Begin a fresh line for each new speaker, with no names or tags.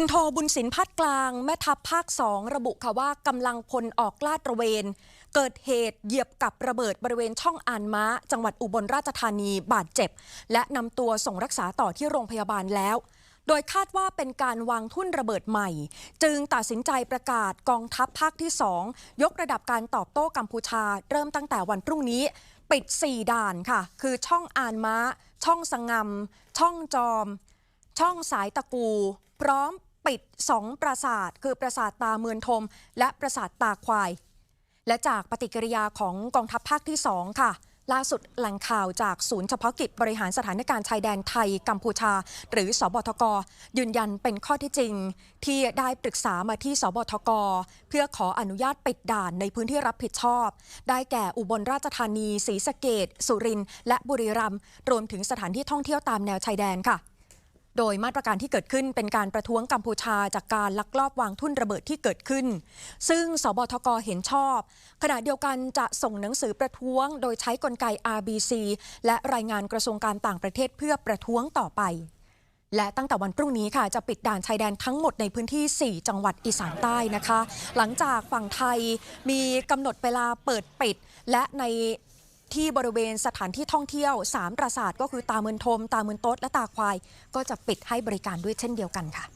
พลโทบุญสินพัดกลางแม่ทัพภาคสองระบุค่ะว่ากำลังพลออกลาดตระเวน เกิดเหตุเหยียบกับระเบิดบริเวณช่องอานม้า จังหวัดอุบลราชธานีบาดเจ็บ และนำตัวส่งรักษาต่อที่โรงพยาบาลแล้ว โดยคาดว่าเป็นการวางทุ่นระเบิดใหม่ จึงตัดสินใจประกาศกองทัพภาคที่2ยกระดับการตอบโต้กัมพูชา เริ่มตั้งแต่วันพรุ่งนี้ ปิด 4 ด่านค่ะ คือช่องอานม้า ช่องสงงำช่องจอม ช่องสายตะกูพร้อม ปิด 2 ปราสาท คือปราสาทตาเมือนทม และปราสาทตาควาย และจากปฏิกิริยาของกองทัพภาคที่ 2 ค่ะล่าสุดแหล่งข่าวจากศูนย์เฉพาะกิจบริหารสถานการณ์ชายแดนไทยกัมพูชา หรือสบทก ยืนยันเป็นข้อที่จริง ที่ได้ปรึกษามาที่สบทก เพื่อขออนุญาตปิดด่านในพื้นที่รับผิดชอบ ได้แก่อุบลราชธานีศรีสะเกดสุรินทร์และบุรีรัมย์รวมถึงสถานที่ท่องเที่ยวตามแนวชายแดนค่ะ โดยมาตรการที่เกิดขึ้นเป็นการประท้วงกัมพูชาจากการลักลอบวางทุ่นระเบิดที่เกิดขึ้น ซึ่งสบทกเห็นชอบ ขณะเดียวกันจะส่งหนังสือประท้วง โดยใช้กลไก RBC และรายงานกระทรวงการต่างประเทศเพื่อประท้วงต่อไป และตั้งแต่วันพรุ่งนี้ค่ะ จะปิดด่านชายแดนทั้งหมดในพื้นที่ 4 จังหวัดอีสานใต้นะคะ หลังจากฝั่งไทยมีกำหนดเวลาเปิดปิด และใน ที่บริเวณสถานที่ท่องเที่ยว 3 ปราสาทก็คือตาเมือนทม ตาเมือนโต๊ดและตาควาย ก็จะปิดให้บริการด้วยเช่นเดียวกันค่ะ